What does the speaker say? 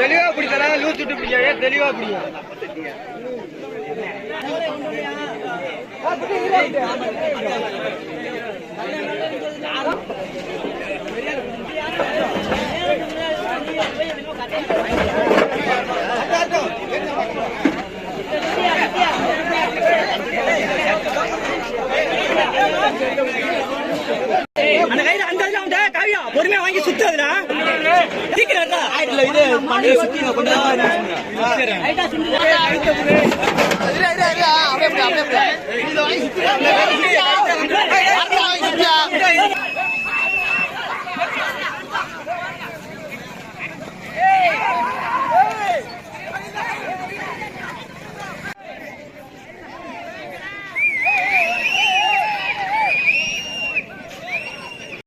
தெளிவா பிடிச்சா லூஸ் விட்டு பிடிக்காங்க தெளிவா பிடிக்கும் அந்த பொறுமையா வாங்கி சுத்துறதுல சீக்கிரம் இருக்கா? ஆயிரத்துல இது பண்ணி. சுத்தி கொண்டு அப்படியே அப்படியே அப்படியே.